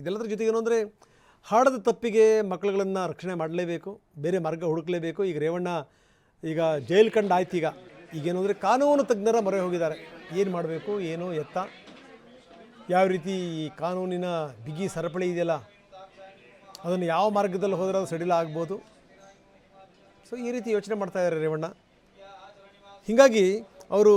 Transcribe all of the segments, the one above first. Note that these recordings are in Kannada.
ಇದೆಲ್ಲದರ ಜೊತೆಗೆ ಅಂದರೆ ಹಾಡದ ತಪ್ಪಿಗೆ ಮಕ್ಕಳುಗಳನ್ನು ರಕ್ಷಣೆ ಮಾಡಲೇಬೇಕು, ಬೇರೆ ಮಾರ್ಗ ಹುಡುಕಲೇಬೇಕು. ಈಗ ರೇವಣ್ಣ ಈಗ ಜೈಲ್ ಕಂಡು ಆಯ್ತು ಈಗ. ಈಗೇನು ಅಂದರೆ ಕಾನೂನು ತಜ್ಞರ ಮೊರೆ ಹೋಗಿದ್ದಾರೆ. ಏನು ಮಾಡಬೇಕು, ಏನು ಎತ್ತ? ಯಾವ ರೀತಿ ಈ ಕಾನೂನಿನ ಬಿಗಿ ಸರಪಳಿ ಇದೆಯಲ್ಲ, ಅದನ್ನು ಯಾವ ಮಾರ್ಗದಲ್ಲಿ ಹೋದರೆ ಅದು ಸಡಿಲ ಆಗ್ಬೋದು? ಸೊ ಈ ರೀತಿ ಯೋಚನೆ ಮಾಡ್ತಾ ಇದ್ದಾರೆ ರೇವಣ್ಣ. ಹೀಗಾಗಿ, ಅವರು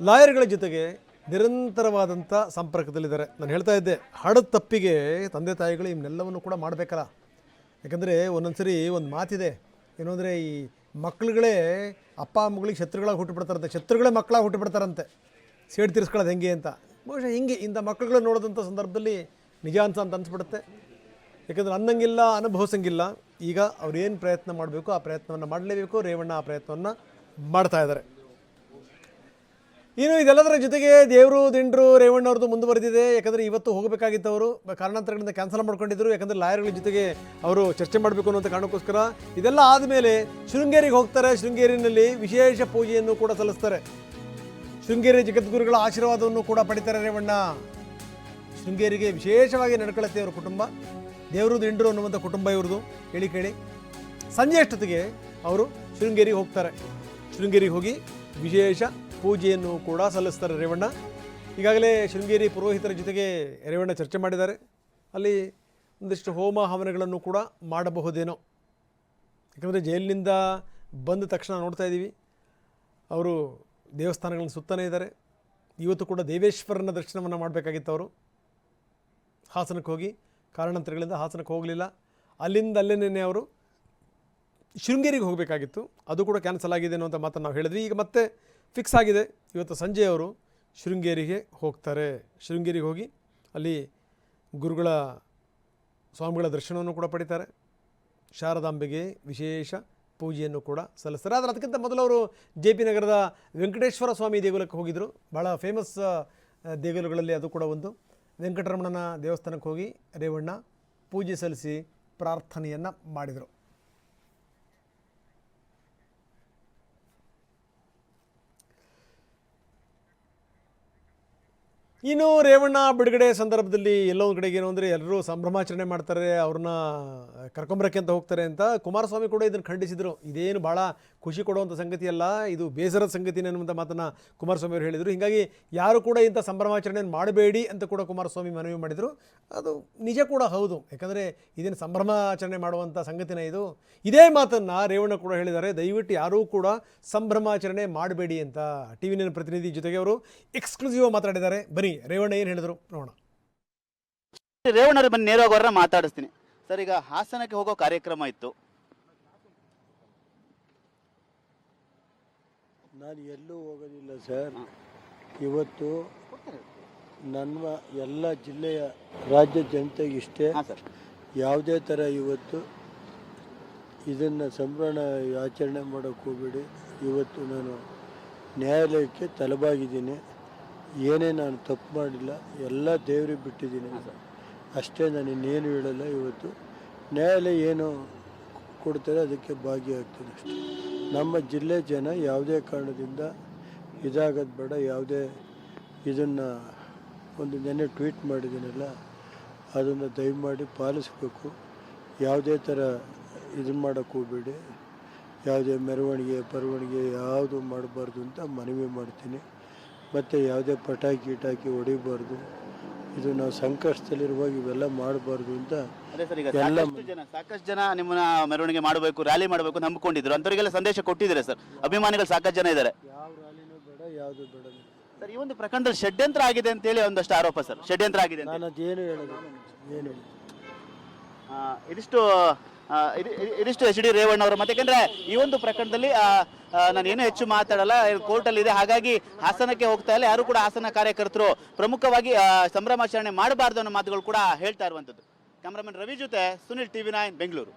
ಲಾಯರ್ಗಳ ಜೊತೆಗೆ ನಿರಂತರವಾದಂಥ ಸಂಪರ್ಕದಲ್ಲಿದ್ದಾರೆ. ನಾನು ಹೇಳ್ತಾ ಇದ್ದೆ, ಹಡದ ತಪ್ಪಿಗೆ ತಂದೆ ತಾಯಿಗಳು ಇವನ್ನೆಲ್ಲವನ್ನು ಕೂಡ ಮಾಡಬೇಕಲ್ಲ. ಯಾಕಂದರೆ ಒಂದೊಂದ್ಸರಿ ಒಂದು ಮಾತಿದೆ, ಏನು ಅಂದರೆ ಈ ಮಕ್ಕಳುಗಳೇ ಅಪ್ಪ, ಅಮ್ಮಗಳಿಗೆ ಶತ್ರುಗಳಾಗಿ ಹುಟ್ಟುಬಿಡ್ತಾರಂತೆ ಶತ್ರುಗಳೇ ಮಕ್ಕಳಾಗಿ ಹುಟ್ಟುಬಿಡ್ತಾರಂತೆ ಸೇಡ್ ತೀರಿಸ್ಕೊಳ್ಳೋದು ಹೆಂಗೆ ಅಂತ. ಬಹುಶಃ ಹಿಂಗೆ ಇಂಥ ಮಕ್ಕಳುಗಳು ನೋಡಿದಂಥ ಸಂದರ್ಭದಲ್ಲಿ ನಿಜ ಅಂತ ಅಂತ ಅನಿಸ್ಬಿಡುತ್ತೆ. ಯಾಕಂದ್ರೆ ಅನ್ನಂಗಿಲ್ಲ, ಅನುಭವಿಸಂಗಿಲ್ಲ. ಈಗ ಅವ್ರು ಏನು ಪ್ರಯತ್ನ ಮಾಡಬೇಕು, ಆ ಪ್ರಯತ್ನವನ್ನು ಮಾಡಲೇಬೇಕು. ರೇವಣ್ಣ ಆ ಪ್ರಯತ್ನವನ್ನು ಮಾಡ್ತಾ ಇದ್ದಾರೆ. ಇನ್ನು ಇದೆಲ್ಲದರ ಜೊತೆಗೆ ದೇವರು, ದಿಂಡ್ರು, ರೇವಣ್ಣ ಅವ್ರದ್ದು ಮುಂದುವರೆದಿದೆ. ಯಾಕಂದರೆ ಇವತ್ತು ಹೋಗಬೇಕಾಗಿತ್ತು ಅವರು ಕಾರಣಾಂತರಗಳಿಂದ ಕ್ಯಾನ್ಸಲ್ ಮಾಡ್ಕೊಂಡಿದ್ರು. ಯಾಕಂದರೆ ಲಾಯರ್ಗಳ ಜೊತೆಗೆ ಅವರು ಚರ್ಚೆ ಮಾಡಬೇಕು ಅನ್ನೋಂಥ ಕಾರಣಕ್ಕೋಸ್ಕರ ಇದೆಲ್ಲ ಆದಮೇಲೆ ಶೃಂಗೇರಿಗೆ ಹೋಗ್ತಾರೆ. ಶೃಂಗೇರಿನಲ್ಲಿ ವಿಶೇಷ ಪೂಜೆಯನ್ನು ಕೂಡ ಸಲ್ಲಿಸ್ತಾರೆ. ಶೃಂಗೇರಿ ಜಗದ್ಗುರುಗಳ ಆಶೀರ್ವಾದವನ್ನು ಕೂಡ ಪಡಿತಾರೆ ರೇವಣ್ಣ. ಶೃಂಗೇರಿಗೆ ವಿಶೇಷವಾಗಿ ನಡ್ಕೊಳ್ಳುತ್ತೆ ಅವರ ಕುಟುಂಬ. ದೇವರು, ದಿಂಡ್ರು ಅನ್ನುವಂಥ ಕುಟುಂಬ ಇವ್ರದ್ದು. ಹೇಳಿ ಕೇಳಿ. ಸಂಜೆ ಅಷ್ಟೊತ್ತಿಗೆ ಅವರು ಶೃಂಗೇರಿಗೆ ಹೋಗ್ತಾರೆ. ಶೃಂಗೇರಿಗೆ ಹೋಗಿ ವಿಶೇಷ ಪೂಜೆಯನ್ನು ಕೂಡ ಸಲ್ಲಿಸ್ತಾರೆ ರೇವಣ್ಣ. ಈಗಾಗಲೇ ಶೃಂಗೇರಿ ಪುರೋಹಿತರ ಜೊತೆಗೆ ರೇವಣ್ಣ ಚರ್ಚೆ ಮಾಡಿದ್ದಾರೆ. ಅಲ್ಲಿ ಒಂದಿಷ್ಟು ಹೋಮ ಹವನಗಳನ್ನು ಕೂಡ ಮಾಡಬಹುದೇನೋ. ಯಾಕಂದರೆ ಜೈಲಿನಿಂದ ಬಂದ ತಕ್ಷಣ ನೋಡ್ತಾ ಇದ್ದೀವಿ. ಅವರು ದೇವಸ್ಥಾನಗಳನ್ನು ಸುತ್ತನೇ ಇದ್ದಾರೆ. ಇವತ್ತು ಕೂಡ ದೇವೇಶ್ವರನ ದರ್ಶನವನ್ನು ಮಾಡಬೇಕಾಗಿತ್ತು ಅವರು. ಹಾಸನಕ್ಕೆ ಹೋಗಿ ಕಾರಣಾಂತರಗಳಿಂದ ಹಾಸನಕ್ಕೆ ಹೋಗಲಿಲ್ಲ. ಅಲ್ಲಿಂದ ಅಲ್ಲೇನೇ ಅವರು ಶೃಂಗೇರಿಗೆ ಹೋಗಬೇಕಾಗಿತ್ತು. ಅದು ಕೂಡ ಕ್ಯಾನ್ಸಲ್ ಆಗಿದೆ ಅಂತ ಮಾತನ್ನು ನಾವು ಹೇಳಿದ್ವಿ. ಈಗ ಮತ್ತೆ ಫಿಕ್ಸ್ ಆಗಿದೆ. ಇವತ್ತು ಸಂಜೆ ಅವರು ಶೃಂಗೇರಿಗೆ ಹೋಗ್ತಾರೆ. ಶೃಂಗೇರಿಗೆ ಹೋಗಿ ಅಲ್ಲಿ ಗುರುಗಳ ಸ್ವಾಮಿಗಳ ದರ್ಶನವನ್ನು ಕೂಡ ಪಡಿತಾರೆ. ಶಾರದಾಂಬೆಗೆ ವಿಶೇಷ ಪೂಜೆಯನ್ನು ಕೂಡ ಸಲ್ಲಿಸ್ತಾರೆ. ಆದರೆ ಅದಕ್ಕಿಂತ ಮೊದಲು ಅವರು ಜೆ ಪಿ ನಗರದ ವೆಂಕಟೇಶ್ವರ ಸ್ವಾಮಿ ದೇಗುಲಕ್ಕೆ ಹೋಗಿದ್ದರು ಭಾಳ ಫೇಮಸ್ ದೇಗುಲಗಳಲ್ಲಿ ಅದು ಕೂಡ ಒಂದು. ವೆಂಕಟರಮಣನ ದೇವಸ್ಥಾನಕ್ಕೆ ಹೋಗಿ ರೇವಣ್ಣ ಪೂಜೆ ಸಲ್ಲಿಸಿ ಪ್ರಾರ್ಥನೆಯನ್ನು ಮಾಡಿದರು. ಇನ್ನು ರೇವಣ್ಣ ಬಿಡುಗಡೆ ಸಂದರ್ಭದಲ್ಲಿ ಎಲ್ಲೊಂದು ಕಡೆಗೆ ಏನು ಅಂದರೆ ಎಲ್ಲರೂ ಸಂಭ್ರಮಾಚರಣೆ ಮಾಡ್ತಾರೆ, ಅವ್ರನ್ನ ಕರ್ಕೊಂಬರಕ್ಕೆ ಅಂತ ಹೋಗ್ತಾರೆ ಅಂತ ಕುಮಾರಸ್ವಾಮಿ ಕೂಡ ಇದನ್ನು ಖಂಡಿಸಿದರು. ಇದೇನು ಭಾಳ ಖುಷಿ ಕೊಡುವಂಥ ಸಂಗತಿಯಲ್ಲ, ಇದು ಬೇಸರದ ಸಂಗತಿ ಅನ್ನುವಂಥ ಮಾತನ್ನು ಕುಮಾರಸ್ವಾಮಿ ಅವರು ಹೇಳಿದರು. ಹೀಗಾಗಿ ಯಾರು ಕೂಡ ಇಂಥ ಸಂಭ್ರಮಾಚರಣೆಯನ್ನು ಮಾಡಬೇಡಿ ಅಂತ ಕೂಡ ಕುಮಾರಸ್ವಾಮಿ ಮನವಿ ಮಾಡಿದರು. ಅದು ನಿಜ ಕೂಡ ಹೌದು. ಯಾಕಂದರೆ ಇದೇನು ಸಂಭ್ರಮಾಚರಣೆ ಮಾಡುವಂಥ ಸಂಗತಿನ ಇದು. ಇದೇ ಮಾತನ್ನು ರೇವಣ್ಣ ಕೂಡ ಹೇಳಿದ್ದಾರೆ, ದಯವಿಟ್ಟು ಯಾರೂ ಕೂಡ ಸಂಭ್ರಮಾಚರಣೆ ಮಾಡಬೇಡಿ ಅಂತ ಟಿ ವಿ ಪ್ರತಿನಿಧಿ ಜೊತೆಗೆ ಅವರು ಎಕ್ಸ್ಕ್ಲೂಸಿವ್ ಮಾತಾಡಿದ್ದಾರೆ. ಬನ್ನಿ, ರೇವಣ್ಣ ಏನು ಹೇಳಿದರು? ನೋಡೋಣ. ರೇವಣ್ಣರು ಬನ್ನಿ, ನೇರವಾಗಿ ಮಾತಾಡಿಸ್ತೀನಿ. ಸರ್, ಈಗ ಹಾಸನಕ್ಕೆ ಹೋಗೋ ಕಾರ್ಯಕ್ರಮ ಇತ್ತು. ನಾನು ಎಲ್ಲೂ ಹೋಗೋದಿಲ್ಲ ಸರ್. ಇವತ್ತು ನನ್ನ ಎಲ್ಲ ಜಿಲ್ಲೆಯ ರಾಜ್ಯ ಜನತೆಗೆ ಇಷ್ಟೇ. ಹಾಂ ಸರ್. ಯಾವುದೇ ಥರ ಇವತ್ತು ಇದನ್ನು ಸಂಭ್ರಮ ಆಚರಣೆ ಮಾಡೋಕ್ಕೆ ಹೋಗಬೇಡಿ. ಇವತ್ತು ನಾನು ನ್ಯಾಯಾಲಯಕ್ಕೆ ತಲೆಬಾಗಿದ್ದೀನಿ ಏನೇ ನಾನು ತಪ್ಪು ಮಾಡಿಲ್ಲ ಎಲ್ಲ ದೇವ್ರಿಗೆ ಬಿಟ್ಟಿದ್ದೀನಿ. ಅಷ್ಟೇ ನಾನು ಇನ್ನೇನು ಹೇಳಲ್ಲ. ಇವತ್ತು ನ್ಯಾಯಾಲಯ ಏನು ಕೊಡ್ತಾರೆ ಅದಕ್ಕೆ ಭಾಗಿಯಾಗ್ತೀನಿ ಅಷ್ಟೇ. ನಮ್ಮ ಜಿಲ್ಲೆ ಜನ ಯಾವುದೇ ಕಾರಣದಿಂದ ಇದಾಗೋದು ಬೇಡ, ಯಾವುದೇ ಇದನ್ನು ಒಂದು ನೆನೆ ಟ್ವೀಟ್ ಮಾಡಿದ್ದೀನಲ್ಲ, ಅದನ್ನು ದಯಮಾಡಿ ಪಾಲಿಸಬೇಕು. ಯಾವುದೇ ಥರ ಇದನ್ನು ಮಾಡೋಕ್ಕೆ ಹೋಗಬೇಡಿ. ಯಾವುದೇ ಮೆರವಣಿಗೆ ಬರವಣಿಗೆ ಯಾವುದು ಮಾಡಬಾರ್ದು ಅಂತ ಮನವಿ ಮಾಡ್ತೀನಿ. ಮತ್ತು ಯಾವುದೇ ಪಟಾಕಿ ಗಿಟಾಕಿ ಹೊಡಿಬಾರ್ದು. ಇದು ನಾವು ಸಂಕಷ್ಟದಲ್ಲಿರುವಾಗ ಇವೆಲ್ಲ ಮಾಡಬಾರ್ದು ಅಂತ ಅದೇ ಸರ್ ಈಗ ಎಲ್ಲ ಸಾಕಷ್ಟು ಜನ ಸಾಕಷ್ಟು ಜನ ನಿಮ್ಮನ್ನ ಮೆರವಣಿಗೆ ಮಾಡಬೇಕು ರ್ಯಾಲಿ ಮಾಡಬೇಕು ನಂಬಿಕೊಂಡಿದ್ರು. ಅಂತವರಿಗೆಲ್ಲ ಸಂದೇಶ ಕೊಟ್ಟಿದ್ರೆ ಸರ್. ಅಭಿಮಾನಿಗಳು ಸಾಕಷ್ಟು ಜನ ಇದ್ದಾರೆ. ಯಾವ ರ್ಯಾಲಿನೂ ಬೇಡ ಯಾವುದು ಬೇಡ ಸರ್ ಈ ಒಂದು ಪ್ರಕರಣದಲ್ಲಿ ಷಡ್ಯಂತ್ರ ಆಗಿದೆ ಅಂತೇಳಿ ಒಂದಷ್ಟು ಆರೋಪ ಸರ್. ಷಡ್ಯಂತ್ರ ಆಗಿದೆ ಅಂತ ನಾನು ಅದೇನು ಹೇಳೋದು ಏನು ಹೇಳಿ ಇದಿಷ್ಟು ಇದಿಷ್ಟು ಎಚ್ ಡಿ ರೇವಣ್ಣ ಅವರು. ಮತ್ತೆ ಯಾಕಂದ್ರೆ ಈ ಒಂದು ಪ್ರಕರಣದಲ್ಲಿ ನಾನು ಏನು ಹೆಚ್ಚು ಮಾತಾಡಲ್ಲ ಕೋರ್ಟಲ್ಲಿ ಇದೆ ಹಾಗಾಗಿ ಹಾಸನಕ್ಕೆ ಹೋಗ್ತಾ ಇಲ್ಲ ಯಾರು ಕೂಡ ಹಾಸನ ಕಾರ್ಯಕರ್ತರು ಪ್ರಮುಖವಾಗಿ ಸಂಭ್ರಮಾಚರಣೆ ಮಾಡಬಾರ್ದು ಅನ್ನೋ ಮಾತುಗಳು ಕೂಡ ಹೇಳ್ತಾ ಇರುವಂಥದ್ದು. ಕ್ಯಾಮ್ರಾಮನ್ ರವಿ ಜೊತೆ ಸುನಿಲ್ ಟಿವಿ ನೈನ್, ಬೆಂಗಳೂರು.